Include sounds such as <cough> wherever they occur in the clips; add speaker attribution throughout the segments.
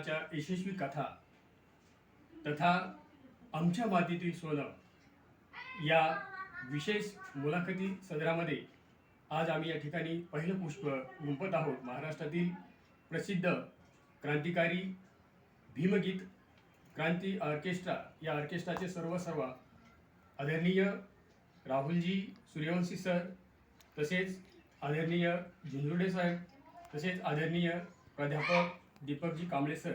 Speaker 1: आंदोलनाच्या यशस्वी कथा तथा आमच्या मातीतील सोनं या विशेष मुलाखती सदरामध्ये आज आम्ही या ठिकाणी पहिलं पुष्प गुंपत आहोत. महाराष्ट्रातील प्रसिद्ध क्रांतिकारी भीमगीत क्रांती ऑर्केस्ट्रा या ऑर्केस्ट्राचे सर्व सर्व आदरणीय राहुलजी सूर्यवंशी सर तसेच आदरणीय झुंजुडे साहेब तसेच आदरणीय प्राध्यापक दीपकजी कांबळे सर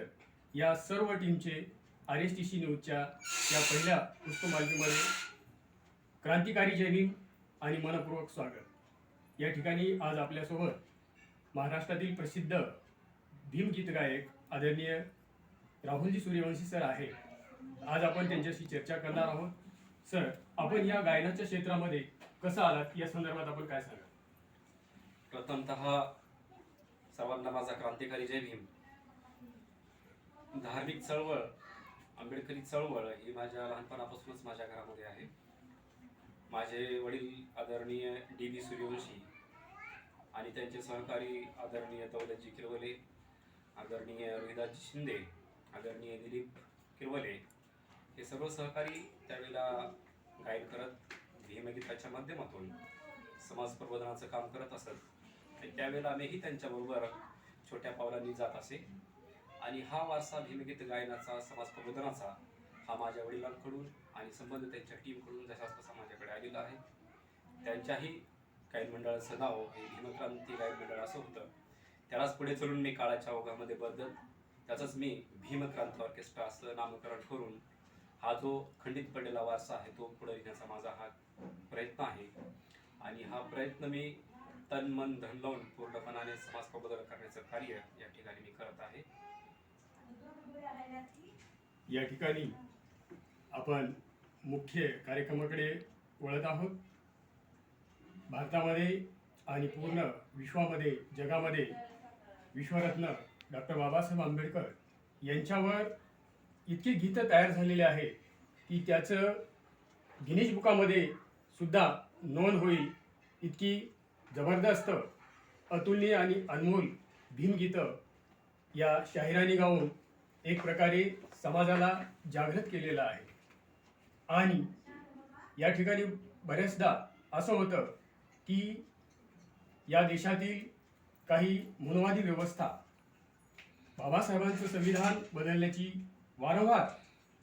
Speaker 1: या सर्व टीमचे आर एस टी सी न्यूजच्या या पहिल्या पुष्पमालिकेमध्ये क्रांतिकारी जयभीम आणि मनपूर्वक स्वागत. या ठिकाणी आज आपल्यासोबत महाराष्ट्रातील प्रसिद्ध भीमगीत गायक आदरणीय राहुलजी सूर्यवंशी सर आहे. आज आपण त्यांच्याशी चर्चा करणार आहोत. सर आपण या गायनाच्या क्षेत्रामध्ये कसं आलात? या संदर्भात आपण काय सांगा
Speaker 2: प्रथमत सर्वांना माझा क्रांतिकारी जय भीम. धार्मिक चळवळ आंबेडकरी चळवळ ही माझ्या लहानपणापासूनच माझ्या घरामध्ये आहे. माझे वडील आदरणीय डी बी सूर्यवंशी आणि त्यांचे सहकारी आदरणीय दौलतजी किरवले आदरणीय रोहिदासजी शिंदे आदरणीय दिलीप किरवले हे सर्व सहकारी त्यावेळेला गायन करत भीमगीताच्या माध्यमातून समाज प्रबोधनाचं काम करत असत. आणि त्यावेळेला आम्हीही त्यांच्याबरोबर छोट्या पावलांनी जात असे. आणि हा वारसा भीमगीत गायनाचा समाज प्रबोधनाचा हा माझ्या वडिलांकडून आणि संबंधित त्यांच्या टीमकडून जसा तसा माझ्याकडे आलेला आहे त्यांच्याही गायन मंडळाचं नाव हे भीमक्रांती गायन मंडळ असं होतं. त्यालाच पुढे चलून मी काळाच्या ओघामध्ये बदलत त्याचंच मी भीमक्रांत ऑर्केस्ट्रा असं नामकरण करून हा जो खंडित पडलेला वारसा आहे तो पुढे लिहिण्याचा माझा हा प्रयत्न आहे. आणि हा प्रयत्न मी तन मन धन लावून पूर्णपणाने समाज प्रबोधन करण्याचं कार्य या ठिकाणी मी करत आहे.
Speaker 1: या ठिकाणी आपण मुख्य कार्यक्रमाकडे वळत आहोत. भारतामध्ये आणि पूर्ण विश्वामध्ये जगामध्ये विश्वरत्न डॉक्टर बाबासाहेब आंबेडकर यांच्यावर इतकी गीतं तयार झालेली आहे की त्याचं गिनीज बुकामध्ये सुद्धा नोंद होईल. इतकी जबरदस्त अतुलनीय आणि अनमोल भीमगीतं या शाहिरानी गाऊन एक प्रकारे समाजाला जागृत केलेलं आहे. आणि या ठिकाणी बऱ्याचदा असं होतं की या देशातील काही मनोवादी व्यवस्था बाबासाहेबांचं संविधान बदलण्याची वारंवार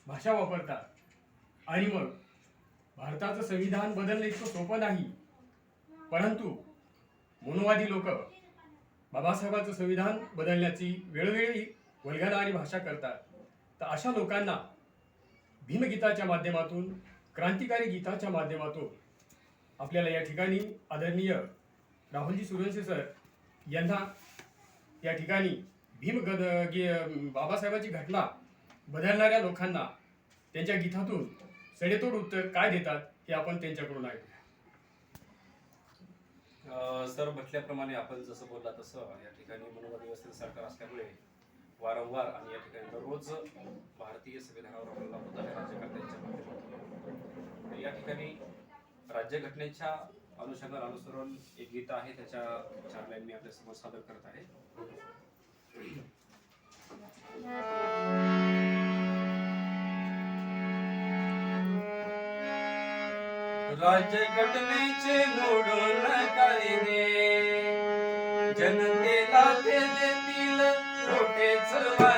Speaker 1: भाषा वापरतात. आणि मग भारताचं संविधान बदलणं इतकं सोपं नाही. परंतु मनोवादी लोक बाबासाहेबांचं संविधान बदलण्याची वेळोवेळी वल्गना आणि भाषा करतात. तर अशा लोकांना भीमगीताच्या माध्यमातून क्रांतिकारी गीताच्या माध्यमातून आपल्याला या ठिकाणी आदरणीय राहुलजी सूर्यवंशी सर यांना या ठिकाणी भीम गद बाबासाहेबांची घटना बदलणाऱ्या लोकांना त्यांच्या गीतातून सडेतोड उत्तर काय देतात हे आपण त्यांच्याकडून ऐकू
Speaker 2: अं, सर म्हटल्याप्रमाणे आपण जसं बोलला तसं या ठिकाणी मनोवादी सरकार असल्यामुळे वारंवार आणि या ठिकाणी दररोज भारतीय संविधानावर हल्ला होत आहे राज्यकर्त्यांच्या माध्यमातून तर या ठिकाणी राज्यघटनेच्या अनुषंगाला अनुसरून एक गीत आहे त्याच्या चार लाईन मी आपल्यासमोर सादर करत आहे. राज्यघटनेचे मोडून कायदे जनतेला ते
Speaker 1: It's a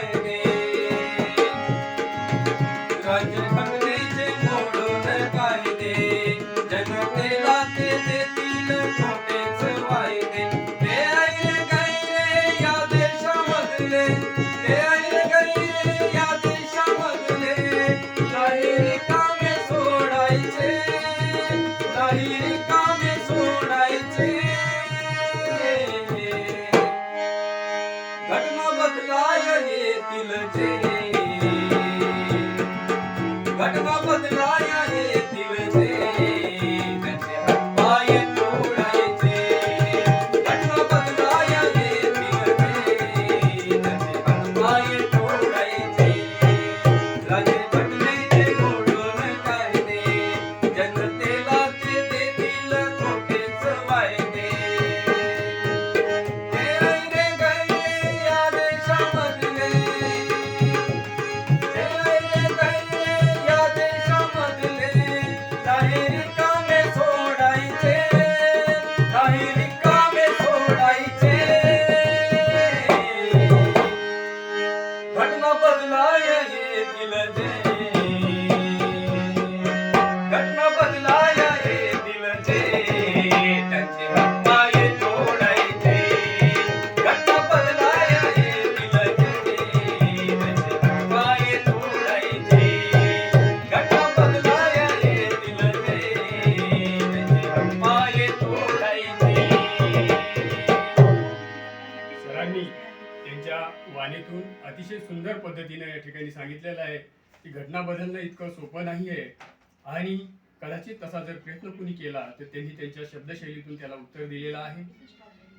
Speaker 1: आहे आणि कदाचित तसा जर प्रयत्न कुणी केला तर त्यांनी त्यांच्या शब्दशैलीतून त्याला उत्तर दिलेलं आहे.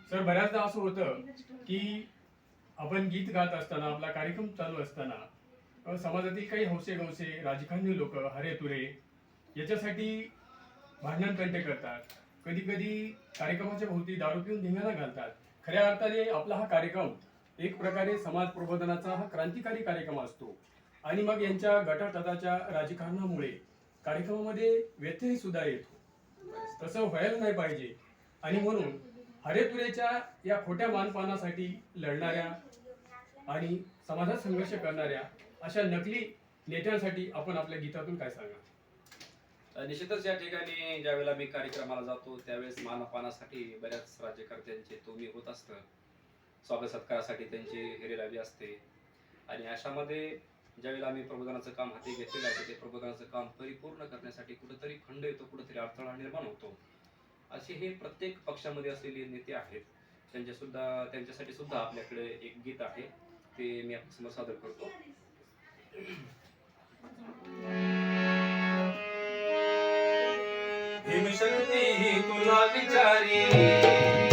Speaker 1: सर बऱ्याचदा असं होतं की आपण गीत गात असताना आपला कार्यक्रम चालू असताना समाजातील काही हौसे गौसे राजकारणी लोक हरे तुरे याच्यासाठी भांडण कंटे करतात. कधी कधी कार्यक्रमाच्या भोवती दारू पिऊन धिंगाणा घालतात. खऱ्या अर्थाने आपला हा कार्यक्रम एक प्रकारे समाज प्रबोधनाचा हा क्रांतिकारी कार्यक्रम असतो. आणि मग यांच्या गटातटाच्या राजकारणामुळे कार्यक्रमामध्ये व्यत्यय सुद्धा येतो. तसं व्हायला नाही पाहिजे. आणि म्हणून हरेतुरेच्या या खोट्या मानपानासाठी लढणाऱ्या आणि समाजात संघर्ष करणाऱ्या अशा नकली नेत्यांसाठी आपण आपल्या गीतातून काय सांगा
Speaker 2: निश्चितच या ठिकाणी ज्यावेळेला मी कार्यक्रमाला जातो त्यावेळेस मानपानासाठी बऱ्याच राज्यकर्त्यांचे तोमी होत असतं. स्वागत सत्कारासाठी त्यांची हेरेलावी असते. आणि अशामध्ये ज्यावेळेला आम्ही प्रबोधनाचं काम हाती घेतलेलं आहे ते प्रबोधनाचं काम परिपूर्ण करण्यासाठी कुठंतरी खंड येतो कुठंतरी अडथळा निर्माण होतो. असे हे प्रत्येक पक्षामध्ये असलेले नेते आहेत. त्यांच्या सुद्धा त्यांच्यासाठी सुद्धा आपल्याकडे एक गीत आहे. ते मी आपल्यासमोर सादर करतो. हिमशक्ती तुला विचारी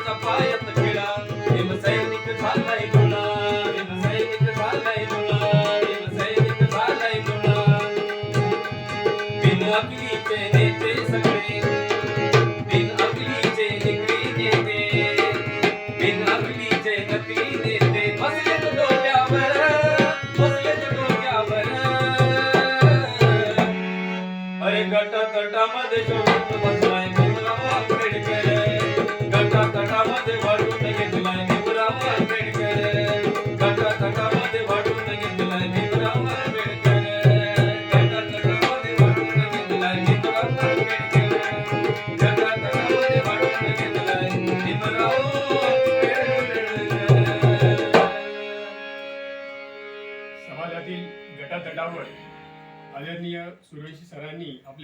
Speaker 1: ತಪ್ಪಾಯತ್ತ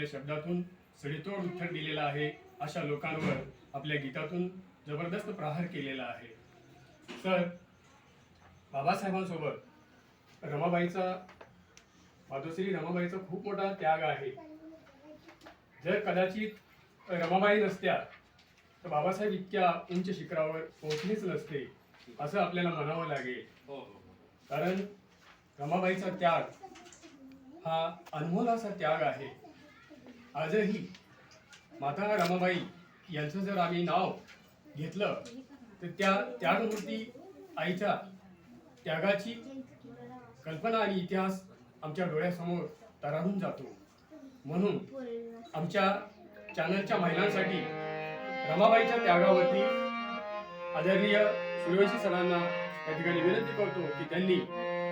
Speaker 1: शब्दातून सडेतोड उत्तर दिलेलं आहे अशा लोकांवर आपल्या गीतातून जबरदस्त प्रहार केलेला आहे. सर बाबासाहेबांसोबत रमाबाईचा मातोश्री रमाबाईचा खूप मोठा त्याग आहे. जर कदाचित रमाबाई नसत्या तर बाबासाहेब इतक्या उंच शिखरावर पोहोचलेच नसते असं आपल्याला म्हणावं लागेल.
Speaker 2: हो हो हो.
Speaker 1: कारण रमाबाईचा त्याग हा अनमोल असा त्याग आहे. आजही माता रमाबाई यांचं जर आम्ही नाव घेतलं तर त्या त्यागमूर्ती आईच्या त्यागाची कल्पना आणि इतिहास आमच्या डोळ्यासमोर तरारून जातो. म्हणून आमच्या चॅनलच्या महिलांसाठी रमाबाईच्या त्यागावरती आदरणीय सूर्यवंशी सरांना या ठिकाणी विनंती करतो की त्यांनी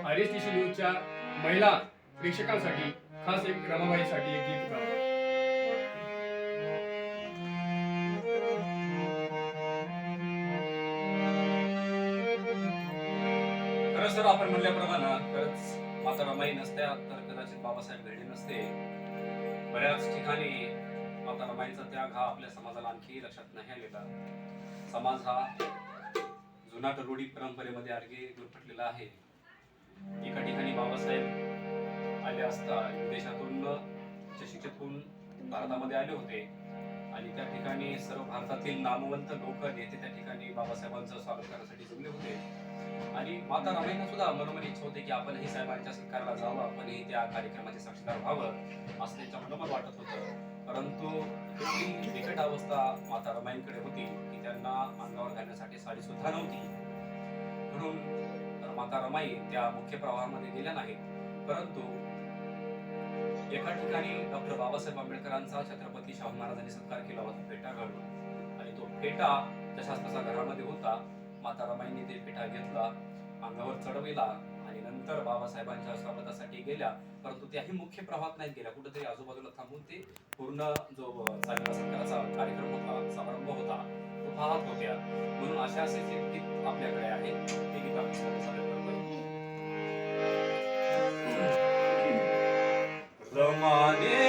Speaker 1: आर एस टी सी न्यूजच्या महिला प्रेक्षकांसाठी खास एक रमाबाईसाठी एक गीत गावं.
Speaker 2: आपण म्हणल्याप्रमाणे खरंच माता रमाई नसत्या तर कदाचित बाबासाहेब घडले नसते. बऱ्याच ठिकाणी माता रमाईचा त्याग हा आपल्या समाजाला आणखी लक्षात नाही आलेला. समाज हा जुनाट रूढी परंपरेमध्ये आणखी गुरफटलेला आहे. एका ठिकाणी बाबासाहेब आले असता विदेशातून शिक्षित होऊन भारतामध्ये आले होते. आणि त्या ठिकाणी सर्व भारतातील नामवंत लोक नेते त्या ठिकाणी बाबासाहेबांचं स्वागत करण्यासाठी जमले होते. आणि माता रामाईंना सुद्धा मनोमन इच्छा होते की आपणही साहेबांच्या सत्कारला जावं आपणही त्या कार्यक्रमाचे साक्षीदार व्हावं असं त्यांच्या मनोमन वाटत होतं. परंतु इतकी बिकट अवस्था माता रमाईंकडे होती की त्यांना अंगावर घालण्यासाठी साडी सुद्धा नव्हती. म्हणून माता रमाई त्या मुख्य प्रवाहामध्ये गेल्या नाहीत. परंतु एका ठिकाणी डॉक्टर बाबासाहेब आंबेडकरांचा छत्रपती शाहू महाराजांनी सत्कार केला होता फेटा घालून आणि तो फेटा जशाच तसा घरामध्ये होता. माताराबाईंनी ते पिठा घेतला अंगावर चढविला आणि नंतर बाबासाहेबांच्या स्वागतासाठी गेल्या. परंतु त्याही मुख्य प्रवाहात नाही गेल्या. कुठेतरी आजूबाजूला थांबून ते पूर्ण जो चांगला सत्काराचा कार्यक्रम होता समारंभ होता तो पाहत होत्या. म्हणून अशा असे जे गीत आपल्याकडे आहे ते गीत आम्ही सादर रमाने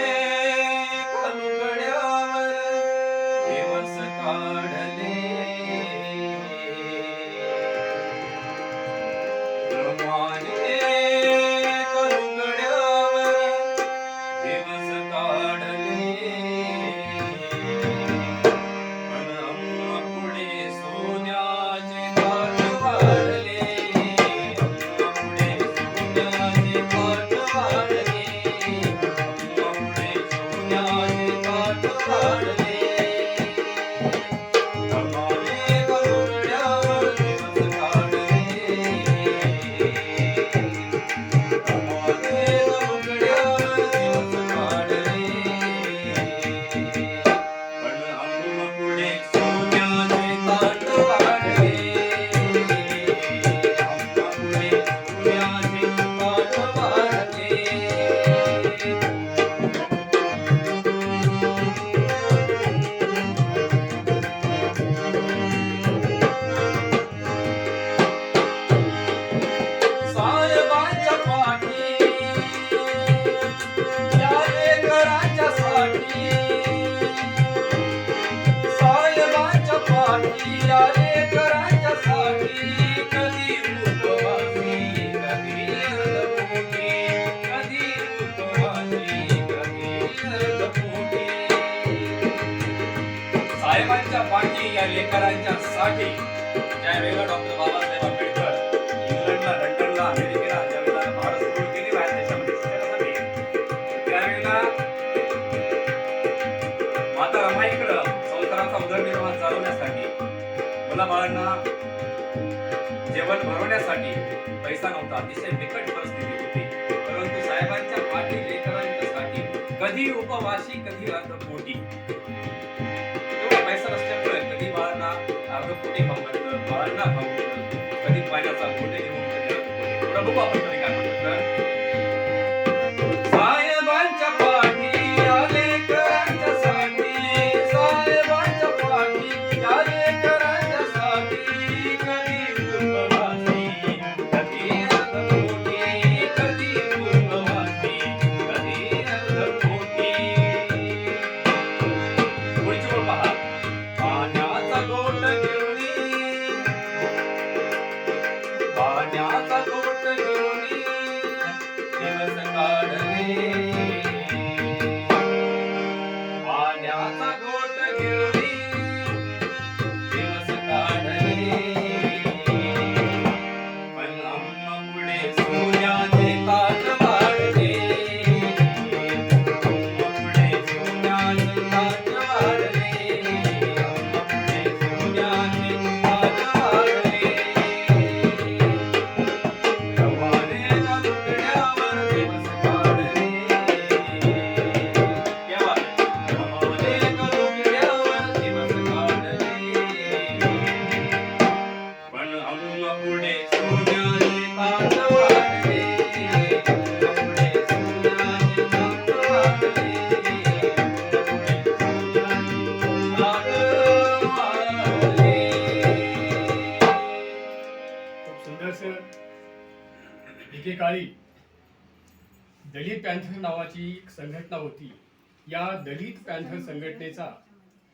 Speaker 2: Hare वाटी या लेकरांच्या साठी. ज्या वेळेला डॉक्टर बाबासाहेब आंबेडकर. इंग्लंडला लंडनला अमेरिकेला ज्या वेळेला भारत सोडून गेली बाहेर देशामध्ये त्यावेळेला माता रमाईकडं संसाराचा उदरनिर्वाह चालवण्यासाठी मुलाबाळांना जेवण भरवण्यासाठी पैसा नव्हता अतिशय बिकट परिस्थिती होती. परंतु साहेबांच्या पाठी लेकरांच्या साठी कधी उपवासी कधी अर्धपोटी. तेवढा घातलं बाळांना खाऊ घातलं कधी पाण्याचा गोटे
Speaker 1: नावाची एक संघटना होती. या दलित पॅन्थर संघटनेचा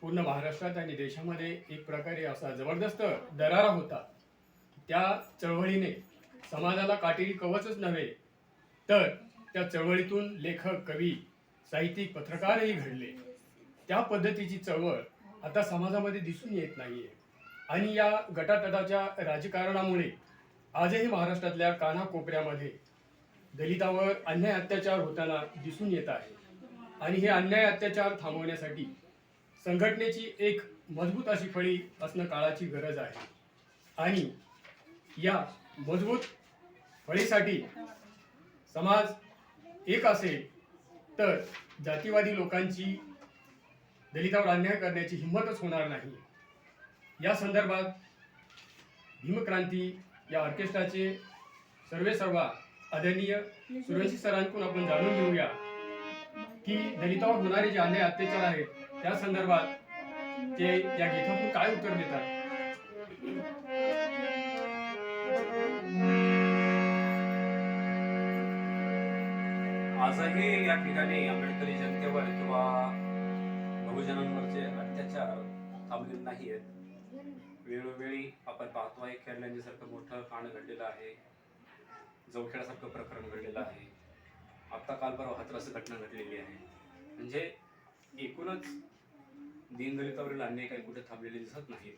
Speaker 1: पूर्ण महाराष्ट्रात आणि देशामध्ये एक प्रकारे असा जबरदस्त दरारा होता. त्या चळवळीने समाजाला काटेरी कवचच नव्हे तर त्या चळवळीतून लेखक कवी साहित्यिक पत्रकारही घडले. त्या पद्धतीची चळवळ आता समाजामध्ये दिसून येत नाहीये. आणि या गटातटाच्या राजकारणामुळे आजही महाराष्ट्रातल्या कानाकोपऱ्यामध्ये दलितावर अन्याय अत्याचार होताना दिसून येत आहे. आणि हे अन्याय अत्याचार थांबवण्यासाठी संघटनेची एक मजबूत अशी फळी असणं काळाची गरज आहे. आणि या मजबूत फळीसाठी समाज एक असेल तर जातीवादी लोकांची दलितावर अन्याय करण्याची हिंमतच होणार नाही. या संदर्भात भीमक्रांती या ऑर्केस्ट्राचे सर्वे सर्वा आदरणीय सूर्यवंशी सरांकडून आपण जाणून घेऊया की दलितावर होणारे जे अन्याय अत्याचार आहेत त्या संदर्भात ते या गीतातून काय उत्तर देतात?
Speaker 2: आजही या ठिकाणी आंबेडकरी जनतेवर किंवा बहुजनांवरचे अत्याचार थांबलेले नाही आहेत वेळोवेळी आपण पाहतो आहे खेळण्यांसारखं मोठं कांड घडलेलं आहे. जवखेडासारखं प्रकरण घडलेलं आहे. आत्ता काल परवा हातरास घटना घडलेली आहे. म्हणजे एकूणच दीनदलितावरील अन्याय काही कुठे थांबलेले दिसत नाहीत.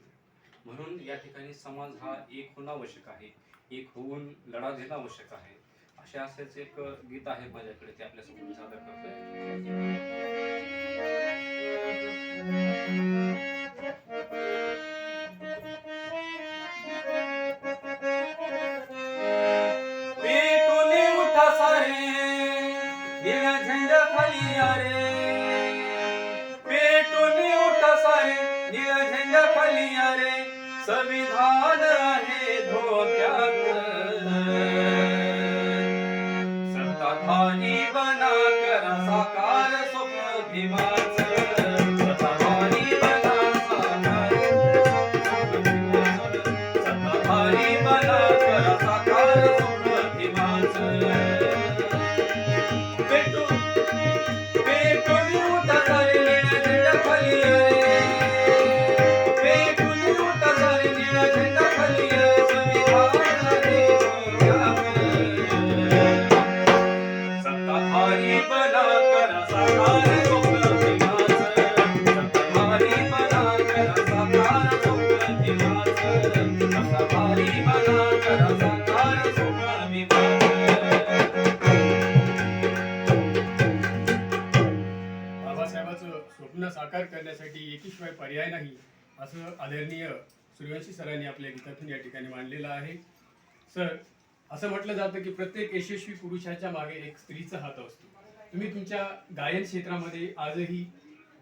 Speaker 2: म्हणून या ठिकाणी समाज हा एक होणं आवश्यक आहे. एक होऊन लढा देणं आवश्यक आहे. असे असेच एक गीत आहे माझ्याकडे ते आपल्यासमोर सादर करतोय.
Speaker 1: யாரே पर्याय नाही असं आदरणीय सूर्यवंशी सरांनी आपल्या गीतातून या ठिकाणी मांडलेलं आहे. सर असं म्हटलं जातं की प्रत्येक यशस्वी पुरुषाच्या मागे एक स्त्रीचा हात असतो. तुम्ही तुमच्या गायन क्षेत्रामध्ये आजही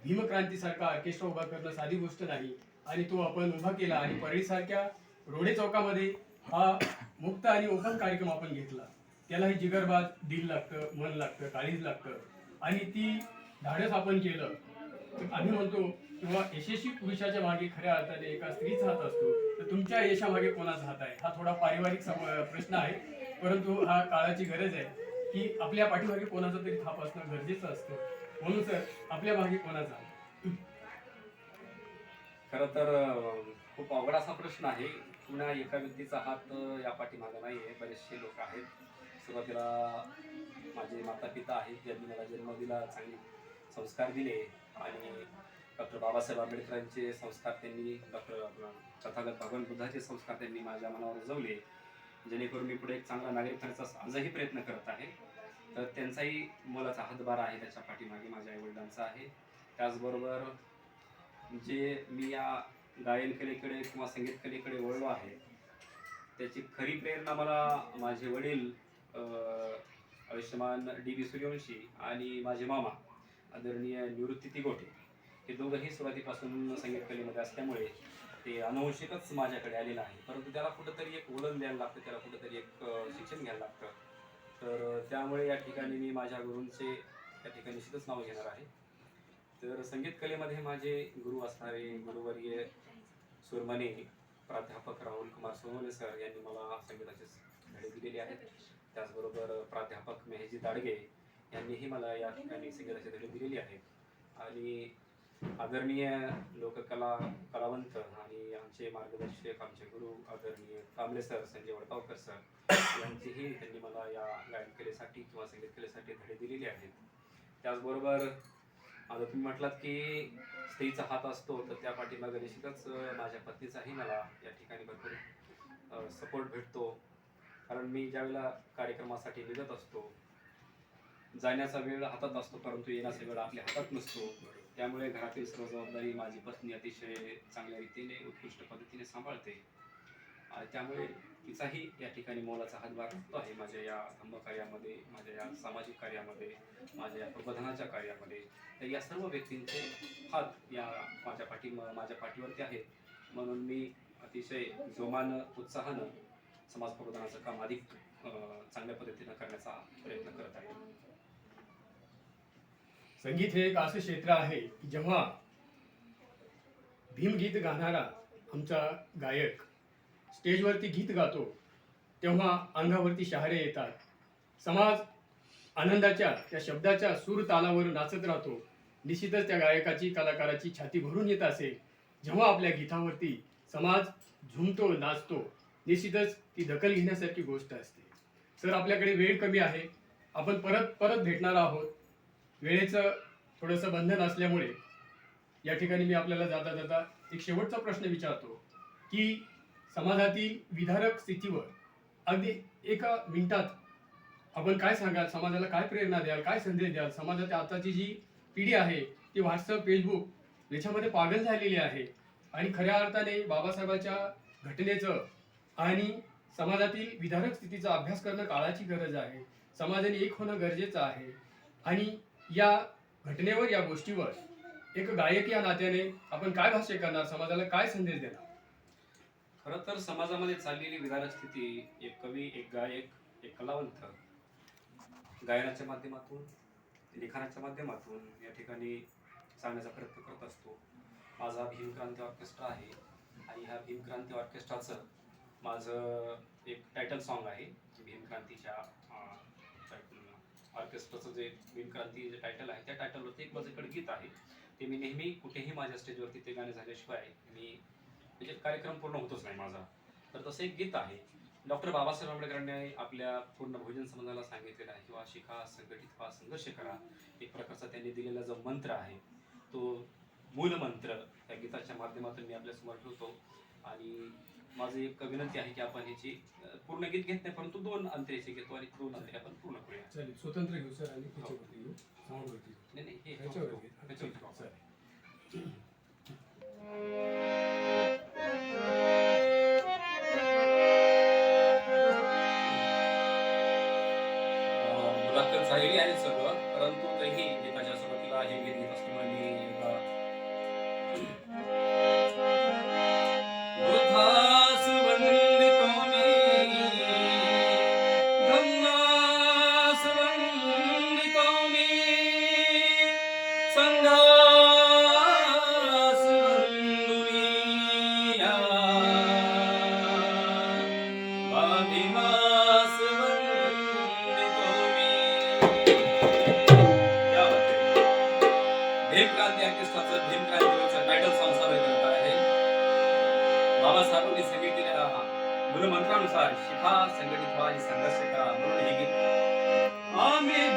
Speaker 1: भीमक्रांतीसारखा ऑर्केस्ट्रा उभा करणं साधी गोष्ट नाही आणि तो आपण उभा केला आणि परळीसारख्या रोडे चौकामध्ये हा मुक्त आणि ओपन कार्यक्रम आपण घेतला. त्यालाही जिगरबाज दिल लागतं मन लागतं काळीज लागतं. आणि ती धाडस आपण केलं. आम्ही म्हणतो किंवा यशस्वी पुरुषाच्या मागे खऱ्या अर्थाने एका स्त्रीचा हात असतो तर तुमच्या यशामागे कोणाचा हात आहे? हा थोडा पारिवारिक प्रश्न आहे परंतु हा काळाची गरज आहे की आपल्या पाठीमागे कोणाचा तरी थाप असणं गरजेचं असतं. म्हणून सर आपल्या मागे कोणाचा खर
Speaker 2: खरं तर खूप अवघड असा प्रश्न आहे. पुन्हा एका व्यक्तीचा हात या पाठीमागे नाही आहे. बरेचसे लोक आहेत. सुरुवातीला माझे माता पिता आहेत. ज्यांनी मला जन्म दिला चांगले संस्कार दिले आणि डॉक्टर बाबासाहेब आंबेडकरांचे संस्कार त्यांनी डॉक्टर तथागत भगवान बुद्धाचे संस्कार त्यांनी माझ्या मनावर रुजवले जेणेकरून मी पुढे एक चांगला नागरिक करण्याचा आजही प्रयत्न करत आहे. तर त्यांचाही मोलाचा हातभार आहे त्याच्या पाठीमागे माझ्या आईवडिलांचा आहे. त्याचबरोबर जे मी या गायन कलेकडे किंवा संगीत कलेकडे वळलो आहे त्याची खरी प्रेरणा मला माझे वडील आयुष्यमान डी बी सूर्यवंशी आणि माझे मामा आदरणीय निवृत्ती तिगोटे हे दोघंही सुरुवातीपासून संगीत कलेमध्ये असल्यामुळे ते अनुवंशिकच माझ्याकडे आलेलं आहे. परंतु त्याला कुठंतरी एक वळण द्यायला लागतं त्याला कुठंतरी एक शिक्षण घ्यायला लागतं. तर त्यामुळे या ठिकाणी मी माझ्या गुरूंचे या ठिकाणी निश्चितच नाव घेणार आहे. तर संगीत कलेमध्ये माझे गुरु असणारे गुरुवर्य सुरमने प्राध्यापक राहुल कुमार सोनवणे सर यांनी मला संगीताचे धडे दिलेले आहेत. त्याचबरोबर प्राध्यापक मेहजी दाडगे यांनीही मला या ठिकाणी संगीताचे धडे दिलेली आहेत. आणि आदरणीय लोककला कलावंत आणि आमचे मार्गदर्शक आमचे गुरु आदरणीय कांबळे सर संजय वडगावकर सर यांचीही त्यांनी मला या गायन कलेसाठी किंवा संगीत कलेसाठी धडे दिलेले आहेत. त्याचबरोबर आता तुम्ही म्हटलात की स्त्रीचा हात असतो तर त्या पाठीमागे निश्चितच माझ्या पत्नीचाही मला या ठिकाणी भरपूर सपोर्ट भेटतो. कारण मी ज्यावेळेला कार्यक्रमासाठी निघत असतो जाण्याचा वेळ हातात असतो परंतु येण्याचा वेळ आपल्या हातात नसतो. त्यामुळे घरातील सर्व जबाबदारी माझी पत्नी अतिशय चांगल्या रीतीने उत्कृष्ट पद्धतीने सांभाळते. त्यामुळे तिचाही या ठिकाणी मोलाचा हातभार लागतो आहे. माझ्या या धम्मकार्यामध्ये माझ्या या सामाजिक कार्यामध्ये माझ्या या प्रबोधनाच्या कार्यामध्ये तर या सर्व व्यक्तींचे हात या माझ्या पाठी माझ्या पाठीवरती आहेत. म्हणून मी अतिशय जोमानं उत्साहानं समाज प्रबोधनाचं काम अधिक चांगल्या पद्धतीनं करण्याचा प्रयत्न करत आहे.
Speaker 1: संगीत हे एक असं क्षेत्र आहे की जेव्हा भीमगीत गाणारा आमचा गायक स्टेजवरती गीत गातो तेव्हा अंगावरती शहारे येतात. समाज आनंदाच्या त्या शब्दाच्या सूर तालावर नाचत राहतो. निश्चितच त्या गायकाची कलाकाराची छाती भरून येत असे. जेव्हा आपल्या गीतावरती समाज झुमतो नाचतो निश्चितच ती दखल घेण्यासारखी गोष्ट असते. सर आपल्याकडे वेळ कमी आहे. आपण परत परत भेटणार आहोत. वेळेचं थोडंसं बंधन असल्यामुळे या ठिकाणी मी आपल्याला जाता जाता एक शेवटचा प्रश्न विचारतो की समाजातील विधारक स्थितीवर अगदी एका मिनिटात आपण काय सांगाल? समाजाला काय प्रेरणा द्याल? काय संदेश द्याल? समाजात आताची जी पिढी आहे ती व्हॉट्सअप फेसबुक याच्यामध्ये पागल झालेली आहे. आणि खऱ्या अर्थाने बाबासाहेबाच्या घटनेचं आणि समाजातील विधारक स्थितीचा अभ्यास करणं काळाची गरज आहे. समाजाने एक होणं गरजेचं आहे. आणि या घटनेवर या गोष्टीवर एक गायक या नात्याने आपण काय भाष्य करणार? समाजाला काय संदेश देणार?
Speaker 2: खरं तर समाजामध्ये चाललेली विधारक स्थिती एक कवी एक गायक एक कलावंत गायनाच्या माध्यमातून लिखाणाच्या माध्यमातून या ठिकाणी सांगण्याचा प्रयत्न करत असतो. माझा भीमक्रांती ऑर्केस्ट्रा आहे आणि ह्या भीमक्रांती ऑर्केस्ट्राचं माझं एक टायटल सॉन्ग आहे भीमक्रांतीच्या ऑर्केस्ट्राचं जे भीमक्रांती जे टायटल आहे त्या टायटलवरती एक माझ्याकडे गीत आहे. ते मी नेहमी कुठेही माझ्या स्टेजवरती ते गाणे झाल्याशिवाय मी म्हणजे कार्यक्रम पूर्ण होतच नाही माझा. तर तसं एक गीत आहे. डॉक्टर बाबासाहेब आंबेडकरांनी आपल्या पूर्ण भोजन समाजाला सांगितलेलं आहे. किंवा शिका संघटित व्हा संघर्ष करा. एक प्रकारचा त्यांनी दिलेला जो मंत्र आहे तो मूल मंत्र त्या गीताच्या माध्यमातून मी आपल्यासमोर ठेवतो. आणि माझी एक विनंती आहे की आपण ह्याची पूर्ण गीत घेत नाही परंतु दोन अंतरेचे घेतो आणि दोन अंतरे आपण पूर्ण करूया.
Speaker 1: चालेल. स्वतंत्र घेऊ सर आणि ह्याच्यावरती घेऊ. साऊंडवरती घेऊ.
Speaker 2: नाही नाही हे
Speaker 1: ह्याच्यावर. चालेल. <clears throat>
Speaker 2: बाबासाहेबांनी सांगितलेल्या मूलमंत्रानुसार शिखा संघटित व्हा आणि संघर्ष करा म्हणून हे गीत. आम्ही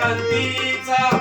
Speaker 2: क्रांतीचा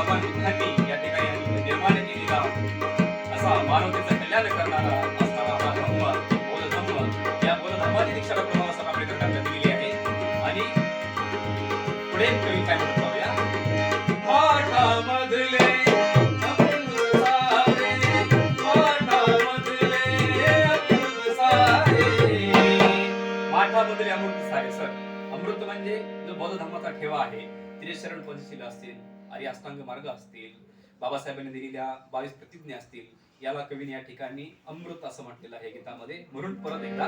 Speaker 2: भगवान बुद्धांनी या ठिकाणी निर्माण केलेला असा मानवतेचं कल्याण करणारा असणारा हा धम्म बोधधम्म या बोध धम्माची दीक्षा बौद्ध धर्माचा ठेवा आहे. त्रिशरण पंचशील असतील आणि अष्टांग मार्ग असतील बाबासाहेबांनी दिलेल्या बावीस प्रतिज्ञा असतील याला कवीने या ठिकाणी अमृत असं म्हटलेलं आहे गीतामध्ये. म्हणून परत एकदा